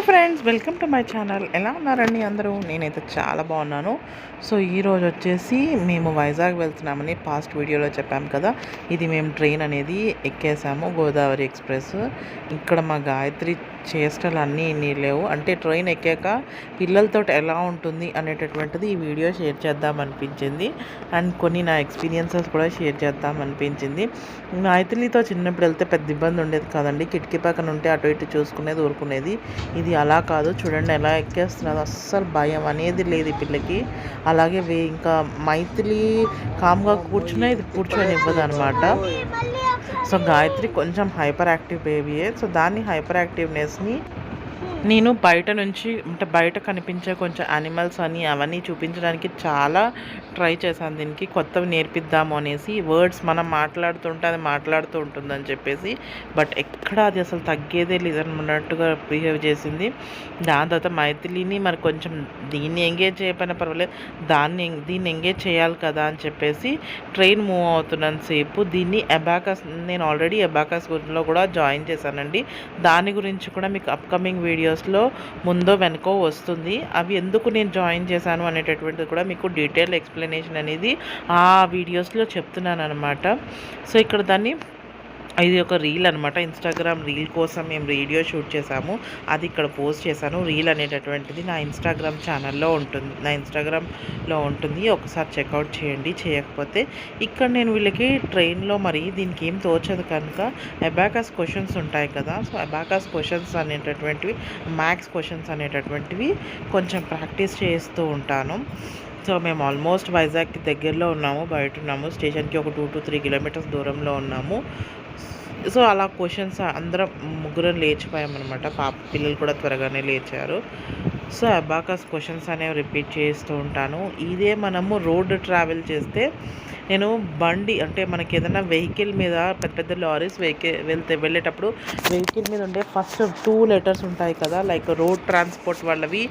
Hi friends welcome to my channel. ఎలా ఉన్నారండి అందరూ? నేనైతే చాలా బాగున్నాను. సో ఈరోజు వచ్చేసి మేము వైజాగ్ వెళ్తున్నామని పాస్ట్ వీడియోలో చెప్పాము కదా. ఇది మేము ట్రైన్ అనేది ఎక్కేసాము గోదావరి ఎక్స్ప్రెస్. ఇక్కడ మా గాయత్రి చేష్టలు అన్నీ ఇన్ని లేవు. అంటే ట్రైన్ ఎక్కాక పిల్లలతో ఎలా ఉంటుంది అనేటటువంటిది ఈ వీడియో షేర్ చేద్దాం అనిపించింది. అండ్ కొన్ని నా ఎక్స్పీరియన్సెస్ కూడా షేర్ చేద్దాం అనిపించింది. గాయత్రితో చిన్నప్పుడు వెళ్తే పెద్ద ఇబ్బంది ఉండేది కాదండి. కిటికీ పక్కన ఉంటే అటు ఇటు చూసుకునేది ఊరుకునేది. ఇది అలా కాదు. చూడండి ఎలా ఎక్కేస్తున్నది అస్సలు భయం అనేది లేదు పిల్లకి. అలాగే ఇంకా మైథిలి కామ్గా కూర్చున్నా ఇది కూర్చొని ఇవ్వదు అనమాట సో గాయత్రి కొంచెం హైపర్ యాక్టివ్ బేబీయే. సో దాన్ని హైపర్ యాక్టివ్నెస్ని నేను బయట నుంచి అంటే బయట కనిపించే కొంచెం యానిమల్స్ అని అవన్నీ చూపించడానికి చాలా ట్రై చేశాను దీనికి. కొత్తవి నేర్పిద్దాము అనేసి వర్డ్స్ మనం మాట్లాడుతుంటే అది మాట్లాడుతూ ఉంటుందని చెప్పేసి. బట్ ఎక్కడ అది అసలు తగ్గేదే లేదన్నట్టుగా బిహేవ్ చేసింది. దాని తర్వాత మైథిలిని మరి కొంచెం దీన్ని ఎంగేజ్ చేయకపోయినా పర్వాలేదు. దాన్ని దీన్ని ఎంగేజ్ చేయాలి కదా అని చెప్పేసి ట్రైన్ మూవ్ అవుతున్నంత సేపు దీన్ని అబాకస్ నేను ఆల్రెడీ అబాకస్ గురిలో కూడా జాయిన్ చేశానండి. దాని గురించి కూడా మీకు అప్కమింగ్ వీడియో వీడియోస్లో ముందో వెనకో వస్తుంది. అవి ఎందుకు నేను జాయిన్ చేశాను అనేటటువంటిది కూడా మీకు డీటెయిల్ ఎక్స్ప్లెనేషన్ అనేది ఆ వీడియోస్లో చెప్తున్నాను అనమాట సో ఇక్కడ దాన్ని ఇది ఒక రీల్ అనమాట ఇన్స్టాగ్రామ్ రీల్ కోసం మేము వీడియో షూట్ చేసాము. అది ఇక్కడ పోస్ట్ చేశాను. రీల్ అనేటటువంటిది నా ఇన్స్టాగ్రామ్ ఛానల్లో ఉంటుంది. నా ఇన్స్టాగ్రామ్లో ఉంటుంది. ఒకసారి చెక్అవుట్ చేయండి. చేయకపోతే ఇక్కడ నేను వీళ్ళకి ట్రైన్లో మరి దీనికి ఏం తోచదు కనుక అబాకస్ క్వశ్చన్స్ ఉంటాయి కదా. సో అబాకస్ క్వశ్చన్స్ అనేటటువంటివి మ్యాథ్స్ క్వశ్చన్స్ అనేటటువంటివి కొంచెం ప్రాక్టీస్ చేస్తూ ఉంటాను. సో మేము ఆల్మోస్ట్ వైజాగ్కి దగ్గరలో ఉన్నాము. బయట ఉన్నాము. స్టేషన్కి ఒక టూ టు త్రీ కిలోమీటర్స్ దూరంలో ఉన్నాము. సో అలా క్వశ్చన్స్ అందరం ముగ్గురం లేచిపోయామన్నమాట. పాప పిల్లలు కూడా త్వరగానే లేచారు. సో అబాకస్ క్వశ్చన్స్ అనేవి రిపీట్ చేస్తూ ఉంటాను. ఇదే మనము రోడ్ ట్రావెల్ చేస్తే నేను బండి అంటే మనకి ఏదైనా వెహికల్ మీద పెద్ద పెద్ద లారీస్ వెహికల్ వెళ్తే వెళ్ళేటప్పుడు వెహికల్ మీద ఉండే ఫస్ట్ టూ లెటర్స్ ఉంటాయి కదా లైక్ రోడ్ ట్రాన్స్పోర్ట్ వాళ్ళవి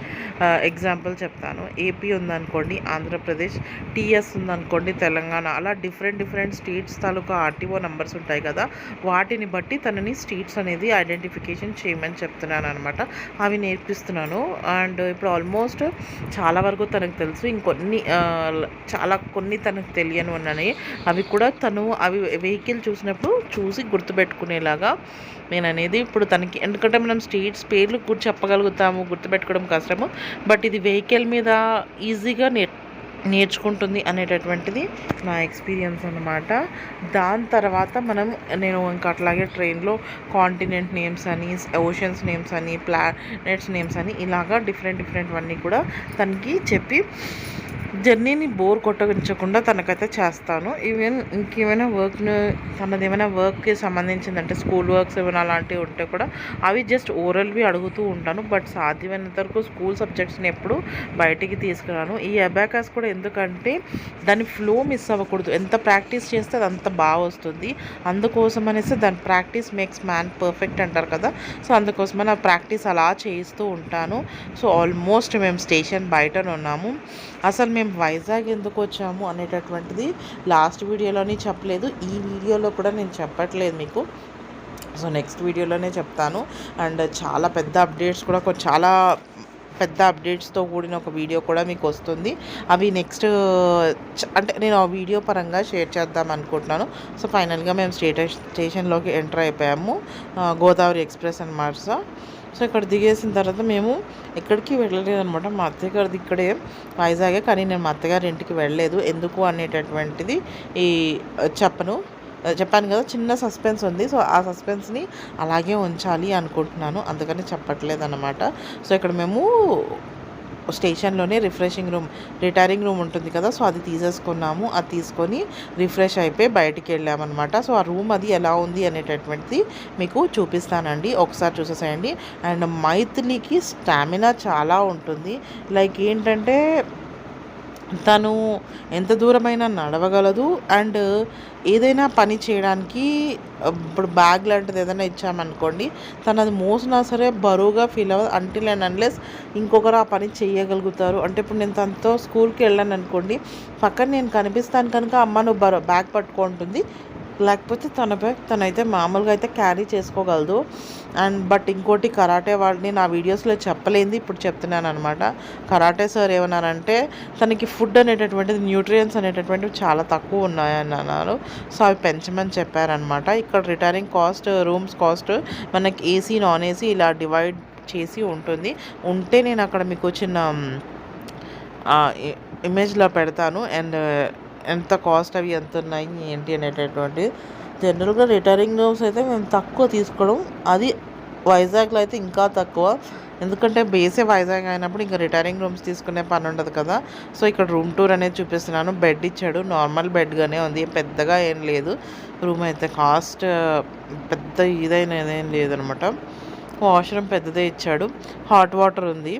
ఎగ్జాంపుల్ చెప్తాను. ఏపీ ఉందనుకోండి ఆంధ్రప్రదేశ్ టీఎస్ ఉందనుకోండి తెలంగాణ అలా డిఫరెంట్ డిఫరెంట్ స్టేట్స్ తాలూకా ఆర్టీఓ నెంబర్స్ ఉంటాయి కదా వాటిని బట్టి తనని స్టేట్స్ అనేది ఐడెంటిఫికేషన్ చేయమని చెప్తున్నాను అనమాట అవి నేర్పిస్తున్నాను. అండ్ అండ్ ఇప్పుడు ఆల్మోస్ట్ చాలా వరకు తనకు తెలుసు. ఇంకొన్ని చాలా కొన్ని తనకు తెలియని ఉన్నాయి అవి కూడా తను అవి వెహికల్ చూసినప్పుడు చూసి గుర్తుపెట్టుకునేలాగా నేను అనేది ఇప్పుడు తనకి ఎందుకంటే మనం స్టేట్స్ పేర్లు గుర్తు చెప్పగలుగుతాము గుర్తుపెట్టుకోవడం కష్టము. బట్ ఇది వెహికల్ మీద ఈజీగా నేర్ నేర్చుకుంటుంది అనేటటువంటిది నా ఎక్స్పీరియన్స్ అనమాట దాని తర్వాత మనం నేను ఇంకా అట్లాగే ట్రైన్లో కాంటినెంట్ నేమ్స్ అని ఓషన్స్ నేమ్స్ అని ప్లానెట్స్ నేమ్స్ అని ఇలాగా డిఫరెంట్ డిఫరెంట్ అన్నీ కూడా తనకి చెప్పి జర్నీని బోర్ కొట్టగించకుండా తనకైతే చేస్తాను. ఈవెన్ ఇంకేమైనా వర్క్ను తనది ఏమైనా వర్క్కి సంబంధించిందంటే స్కూల్ వర్క్స్ ఏమైనా అలాంటివి ఉంటే కూడా అవి జస్ట్ ఓరల్వి అడుగుతూ ఉంటాను. బట్ సాధ్యమైనంత వరకు స్కూల్ సబ్జెక్ట్స్ని ఎప్పుడు బయటికి తీసుకురాను. ఈ అబాకాస్ కూడా ఎందుకంటే దాని ఫ్లో మిస్ అవ్వకూడదు. ఎంత ప్రాక్టీస్ చేస్తే అది అంత బాగా వస్తుంది. అందుకోసం అనేసి దాని ప్రాక్టీస్ మేక్స్ మ్యాన్ పర్ఫెక్ట్ అంటారు కదా. సో అందుకోసమని ఆ ప్రాక్టీస్ అలా చేయిస్తూ ఉంటాను. సో ఆల్మోస్ట్ మేము స్టేషన్ బయటనే ఉన్నాము. అసలు మేము వైజాగ్ ఎందుకు వచ్చాము అనేటటువంటిది లాస్ట్ వీడియోలోనే చెప్పలేదు. ఈ వీడియోలో కూడా నేను చెప్పట్లేదు మీకు. సో నెక్స్ట్ వీడియోలోనే చెప్తాను. అండ్ చాలా పెద్ద అప్డేట్స్ కూడా చాలా పెద్ద అప్డేట్స్తో కూడిన ఒక వీడియో కూడా మీకు వస్తుంది. అవి నెక్స్ట్ అంటే నేను ఆ వీడియో పరంగా షేర్ చేద్దాం అనుకుంటున్నాను. సో ఫైనల్గా మేము స్టేట స్టేషన్లోకి ఎంటర్ అయిపోయాము. గోదావరి ఎక్స్ప్రెస్ అనమాట సో ఇక్కడ దిగేసిన తర్వాత మేము ఎక్కడికి వెళ్ళలేదు అనమాట మా అత్తగారిది ఇక్కడే వైజాగే కానీ నేను మా అత్తగారి ఇంటికి వెళ్ళలేదు. ఎందుకు అనేటటువంటిది ఈ చెప్పను. చెప్పాను కదా చిన్న సస్పెన్స్ ఉంది. సో ఆ సస్పెన్స్ని అలాగే ఉంచాలి అనుకుంటున్నాను. అందుకని చెప్పట్లేదు అనమాట సో ఇక్కడ మేము స్టేషన్లోనే రిఫ్రెషింగ్ రూమ్ రిటైరింగ్ రూమ్ ఉంటుంది కదా సో అది తీసేసుకున్నాము. అది తీసుకొని రిఫ్రెష్ అయిపోయి బయటికి వెళ్ళామన్నమాట. సో ఆ రూమ్ అది ఎలా ఉంది అనేటటువంటిది మీకు చూపిస్తానండి. ఒకసారి చూసేసేయండి. అండ్ మైథిలీకి స్టామినా చాలా ఉంటుంది. లైక్ ఏంటంటే తను ఎంత దూరమైనా నడవగలదు. అండ్ ఏదైనా పని చేయడానికి ఇప్పుడు బ్యాగ్ లాంటిది ఏదైనా ఇచ్చామనుకోండి తను అది మోసినా సరే బరువుగా ఫీల్ అవ్వదు. అంటిల్ అండ్ అన్లెస్ ఇంకొకరు ఆ పని చేయగలుగుతారు. అంటే ఇప్పుడు నేను తనతో స్కూల్కి వెళ్ళాను అనుకోండి పక్కన నేను కనిపిస్తాను కనుక అమ్మ నువ్వు బరు బ్యాగ్ పట్టుకుంటుంది లేకపోతే తన బ్యాగ్ తనైతే మామూలుగా అయితే క్యారీ చేసుకోగలదు. అండ్ బట్ ఇంకోటి కరాటే వాడిని నా వీడియోస్లో చెప్పలేంది ఇప్పుడు చెప్తున్నాను అనమాట కరాటే సార్ ఏమన్నారంటే తనకి ఫుడ్ అనేటటువంటిది న్యూట్రియన్స్ అనేటటువంటివి చాలా తక్కువ ఉన్నాయని అన్నారు సో అవి పెంచమని చెప్పారనమాట ఇక్కడ రిటైరింగ్ కాస్ట్ రూమ్స్ కాస్ట్ మనకి ఏసీ నాన్ ఏసీ ఇలా డివైడ్ చేసి ఉంటుంది. ఉంటే నేను అక్కడ మీకు చిన్న ఇమేజ్లో పెడతాను. అండ్ ఎంత కాస్ట్ అవి ఎంత ఉన్నాయి ఏంటి అనేటటువంటి జనరల్గా రిటైరింగ్ రూమ్స్ అయితే మేము తక్కువ తీసుకోవడం. అది వైజాగ్లో అయితే ఇంకా తక్కువ. ఎందుకంటే బేసే వైజాగ్ అయినప్పుడు ఇంకా రిటైరింగ్ రూమ్స్ తీసుకునే పని ఉండదు కదా. సో ఇక్కడ రూమ్ టూర్ అనేది చూపిస్తున్నాను. బెడ్ ఇచ్చాడు. నార్మల్ బెడ్గానే ఉంది. పెద్దగా ఏం లేదు. రూమ్ అయితే కాస్ట్ పెద్ద ఇదైనది ఏం లేదనమాట. వాష్రూమ్ పెద్దదే ఇచ్చాడు. హాట్ వాటర్ ఉంది.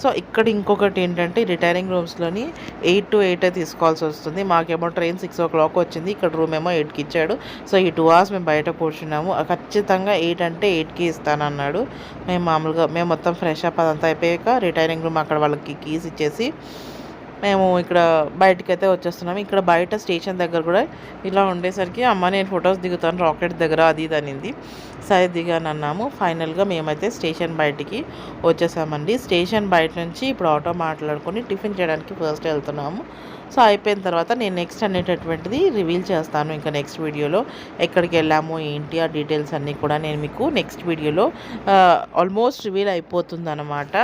సో ఇక్కడ ఇంకొకటి ఏంటంటే రిటైరింగ్ రూమ్స్లోని ఎయిట్ టు ఎయిట్ తీసుకోవాల్సి వస్తుంది. మాకేమో ట్రైన్ సిక్స్ ఓ క్లాక్ వచ్చింది. ఇక్కడ రూమ్ ఏమో ఎయిట్కి ఇచ్చాడు. సో ఈ టూ అవర్స్ మేము బయట కూర్చున్నాము. ఖచ్చితంగా ఎయిట్ అంటే ఎయిట్కి ఇస్తానన్నాడు. మేము మామూలుగా మేము మొత్తం ఫ్రెష్ అప్ అదంతా అయిపోయాక రిటైరింగ్ రూమ్ అక్కడ వాళ్ళకి కీస్ ఇచ్చేసి మేము ఇక్కడ బయటకైతే వచ్చేస్తున్నాము. ఇక్కడ బయట స్టేషన్ దగ్గర కూడా ఇలా ఉండేసరికి అమ్మ నేను ఫొటోస్ దిగుతాను రాకెట్ దగ్గర అది ఇది అనింది. సరే దిగాను అన్నాము ఫైనల్గా మేమైతే స్టేషన్ బయటికి వచ్చేసామండి. స్టేషన్ బయట నుంచి ఇప్పుడు ఆటో మాట్లాడుకొని టిఫిన్ చేయడానికి ఫస్ట్ వెళ్తున్నాము. సో అయిపోయిన తర్వాత నేను నెక్స్ట్ అనేటటువంటిది రివీల్ చేస్తాను ఇంకా నెక్స్ట్ వీడియోలో. ఎక్కడికి వెళ్ళాము ఏంటి ఆ డీటెయిల్స్ అన్నీ కూడా నేను మీకు నెక్స్ట్ వీడియోలో ఆల్మోస్ట్ రివీల్ అయిపోతుంది అనమాట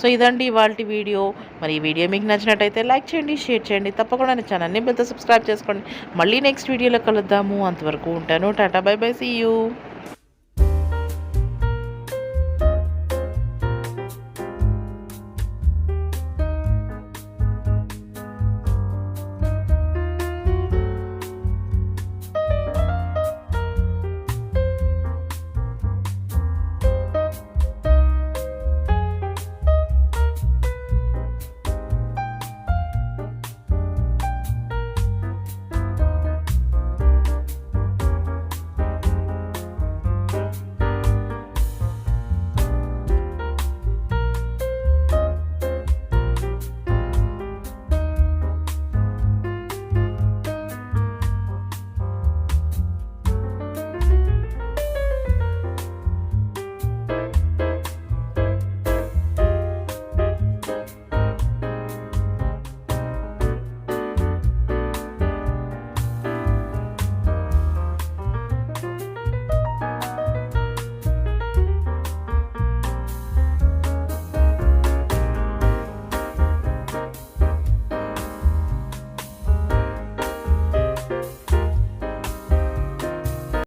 సో ఇదండి ఇవాళ వీడియో. మరి ఈ వీడియో మీకు నచ్చినట్టయితే లైక్ చేయండి షేర్ చేయండి. తప్పకుండా నా ఛానల్ని బిల్తో సబ్స్క్రైబ్ చేసుకోండి. మళ్ళీ నెక్స్ట్ వీడియోలో కలుద్దాము. అంతవరకు ఉంటాను. Tata bye bye see you.